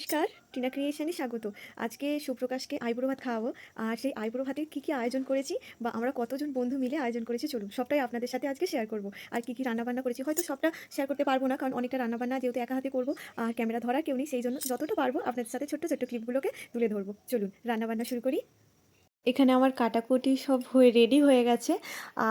নমস্কার, টিনা ক্রিয়েশনে স্বাগত। আজকে সুপ্রকাশকে আইবুড়ো ভাত খাওয়াবো। আর সেই আইবুড়ো ভাতের কী কী আয়োজন করেছি বা আমরা কতজন বন্ধু মিলে আয়োজন করেছি চলুন, সবটাই আপনাদের সাথে আজকে শেয়ার করব। আর কী কী রান্নাবান্না করেছি হয়তো সবটা শেয়ার করতে পারব না, কারণ অনেকটা রান্নাবান্না যেহেতু একা হাতে করব, আর ক্যামেরা ধরা কেউ নেই, সেই জন্য যতটা পারব আপনাদের সাথে ছোট্ট ছোট্ট ক্লিপগুলোকে তুলে ধরবো। চলুন, রান্নাবান্না শুরু করি। এখানে আমার কাটাকুটি সব হয়ে রেডি হয়ে গেছে।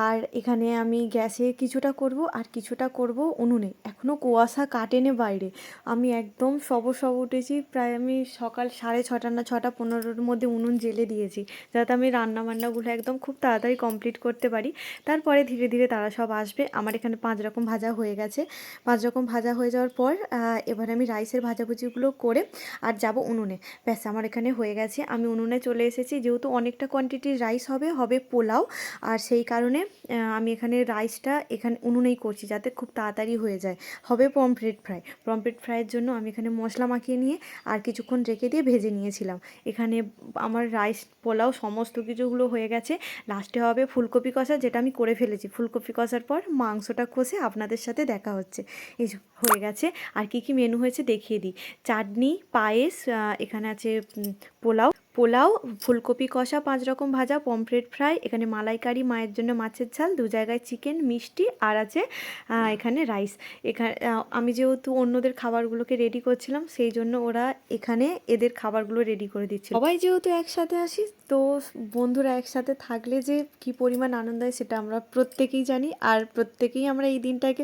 আর এখানে আমি গ্যাসে কিছুটা করব আর কিছুটা করব উনুনে। এখনও কুয়াশা কাটেনি বাইরে। আমি একদম সব সব উঠেছি। প্রায় আমি সকাল সাড়ে ছটা না ছটা পনেরোর মধ্যে উনুন জেলে দিয়েছি। যাতে আমি রান্না বান্নাগুলো একদম খুব তাড়াতাড়ি কমপ্লিট করতে পারি। তারপরে ধীরে ধীরে তারা সব আসবে। আমার এখানে পাঁচ রকম ভাজা হয়ে গেছে। পাঁচ রকম ভাজা হয়ে যাওয়ার পর এবার আমি রাইসের ভাজাভুজিগুলো করে আর যাব উনুনে। ব্যাস, আমার এখানে হয়ে গেছে। আমি উনুনে চলে এসেছি। যেহেতু অনেকটা কোয়ান্টিটির রাইস হবে হবে পোলাও। আর সেই কারণে আমি এখানে রাইসটা এখানে উনুনেই করছি যাতে খুব তাড়াতাড়ি হয়ে যায়। হবে পমফ্রেট ফ্রাই পমফ্রেট ফ্রাইয়ের জন্য আমি এখানে মশলা মাখিয়ে নিয়ে আর কিছুক্ষণ রেখে দিয়ে ভেজে নিয়েছিলাম। এখানে আমার রাইস পোলাও সমস্ত কিছুগুলো হয়ে গেছে। লাস্টে হবে ফুলকপি কষা, যেটা আমি করে ফেলেছি। ফুলকপি কষার পর মাংসটা কষে আপনাদের সাথে দেখা হচ্ছে। এই হয়ে গেছে। আর কি কি মেনু হয়েছে দেখিয়ে দিই। চাটনি, পায়েস এখানে আছে পোলাও। পোলাও, ফুলকপি কষা, পাঁচ রকম ভাজা, পমফ্রেট ফ্রাই, এখানে মালাইকারি, মায়ের জন্য মাছের ঝাল, দু জায়গায় চিকেন, মিষ্টি, আর আছে এখানে রাইস। এখানে আমি যেহেতু অন্যদের খাবারগুলোকে রেডি করছিলাম, সেই জন্য ওরা এখানে এদের খাবারগুলো রেডি করে দিচ্ছিল। সবাই যেহেতু একসাথে আসি, তো বন্ধুরা একসাথে থাকলে যে কি পরিমাণ আনন্দ হয় সেটা আমরা প্রত্যেকেই জানি, আর প্রত্যেকেই আমরা এই দিনটাকে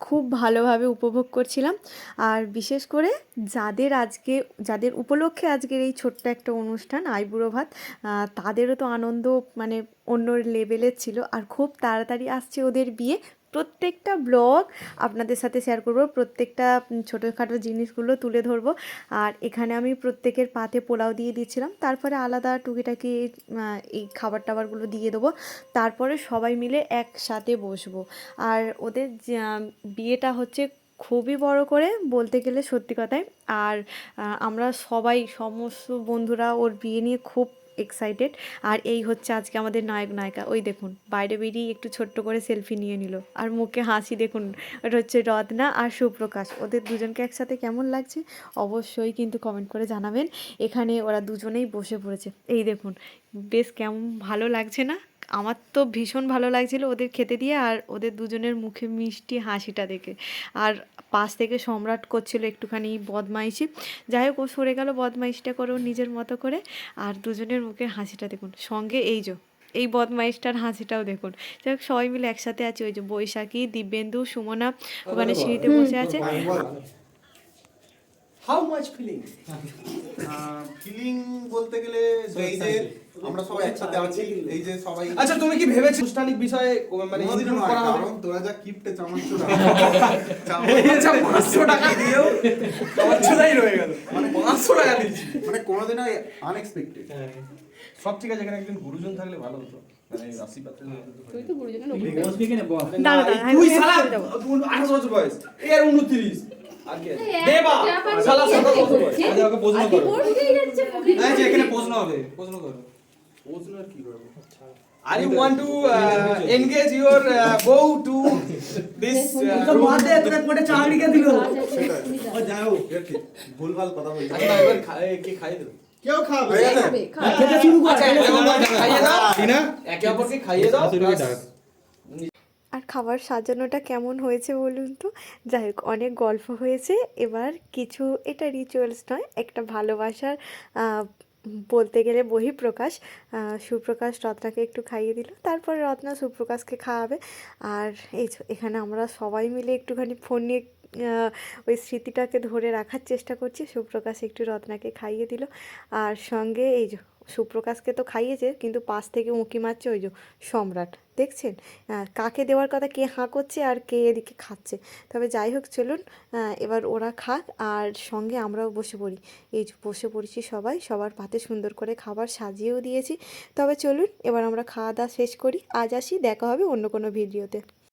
খুব ভালোভাবে উপভোগ করছিলাম। আর বিশেষ করে যাদের আজকে, যাদের উপলক্ষে আজকের এই ছোট্ট একটা অনুষ্ঠান, আইবুড়ো ভাত তাদেরও তো আনন্দ মানে অন্য লেভেলের ছিল। আর খুব তাড়াতাড়ি আসছে ওদের বিয়ে। প্রত্যেকটা ব্লগ আপনাদের সাথে শেয়ার করব, প্রত্যেকটা ছোটোখাটো জিনিসগুলো তুলে ধরবো। আর এখানে আমি প্রত্যেকের পাতে পোলাও দিয়ে দিচ্ছিলাম। তারপরে আলাদা টুকিটাকি এই খাবার টাবারগুলো দিয়ে দেবো। তারপরে সবাই মিলে একসাথে বসবো। আর ওদের বিয়েটা হচ্ছে খুবই বড় করে, বলতে গেলে সত্যি কথাই আর আমরা সবাই, সমস্ত বন্ধুরা ওর বিয়ে নিয়ে খুব এক্সাইটেড আর এই হচ্ছে আজকে আমাদের নায়ক, নায়িকা। ওই দেখুন, বাইরে বেরিয়ে একটু ছোট্ট করে সেলফি নিয়ে নিল। আর মুখে হাসি দেখুন, ওটা হচ্ছে রত্না আর সুপ্রকাশ। ওদের দুজনকে একসাথে কেমন লাগছে অবশ্যই কিন্তু কমেন্ট করে জানাবেন। এখানে ওরা দুজনেই বসে পড়েছে। এই দেখুন, বেশ কেমন ভালো লাগছে না? আমার তো ভীষণ ভালো লাগছিল ওদের খেতে দিয়ে আর ওদের দুজনের মুখে মিষ্টি হাসিটা দেখে আর পাশ থেকে সম্রাট করছিল একটুখানি বদমাইশি যাই হোক ও সরে গেল বদমাইশিটা করে ওর নিজের মতো করে আর দুজনের মুখে হাসিটা দেখুন সঙ্গে এই যে এই বদমাইশটার হাসিটাও দেখুন যাই হোক সবাই মিলে একসাথে আছে ওই যে বৈশাখী দিব্যেন্দু সুমনা ওখানে সিঁড়িতে বসে আছে হাউ মাচ ফিলিং ফিলিং বলতে গেলে আমরা সবাই একসাথে আছি এই যে সবাই আচ্ছা তুমি কি ভেবেছো আনুষ্ঠানিক বিষয়ে মানে কোনোদিনও করা হবে? কারণ তোরা যা কিপটে চামাচ্ছ এই আচ্ছা, 500 টাকা দিয়েও আমার ছোটাই রয়ে গেল। মানে 500 টাকা দিয়েছি। মানে কোনোদিনও আনএক্সপেক্টেড সব ঠিক আছে এখানে একজন গুরুজন থাকলে ভালো হতো। মানে তুই তো গুরুজনের তুই শালা করে দেবো। 28 বছর বয়স এ আর 29 আর কি? দেবা। শালা 27 বছর বয়স। আচ্ছা, ওকে প্রশ্ন করো। divorce হয়ে এখানে প্রশ্ন হবে প্রশ্ন করো। Are you want to uh, engage your uh, bow to this uh, room? সেটাই এর ঠিক ভুলভাল কথা আচ্ছা, এবার কে দেবে? কেউ খাবে কে? খাবে। আচ্ছা, খাইয়ে দাও। একে অপরকে খাইয়ে দাও। আর খাবার সাজানোটা কেমন হয়েছে বলুন তো? যাই হোক অনেক গল্প হয়েছে। এবার কিছু এটা রিচুয়ালস নয় একটা ভালোবাসার আহ, বলতে গেলে বহিঃপ্রকাশ। সুপ্রকাশ রত্নাকে একটু খাইয়ে দিল, তারপরে রত্না সুপ্রকাশকে খাওয়াবে। আর এই এখানে আমরা সবাই মিলে একটুখানি ফোন নিয়ে ওই স্মৃতিটাকে ধরে রাখার চেষ্টা করছি। সুপ্রকাশ একটু রত্নাকে খাইয়ে দিল। আর সঙ্গে এই সুপ্রকাশকে তো খাইয়েছে, কিন্তু পাশ থেকে উঁকি মারছে ওই যে সম্রাট। দেখছেন? কাকে দেওয়ার কথা, কে হাঁ করছে আর কে এদিকে খাচ্ছে। তবে যাই হোক, চলুন এবার ওরা খাক আর সঙ্গে আমরাও বসে পড়ি। এই যে বসে পড়েছি সবাই, সবার পাতে সুন্দর করে খাবার সাজিয়েও দিয়েছি। তবে চলুন, এবার আমরা খাওয়া দাওয়া শেষ করি। আজ আসি, দেখা হবে অন্য কোনো ভিডিওতে।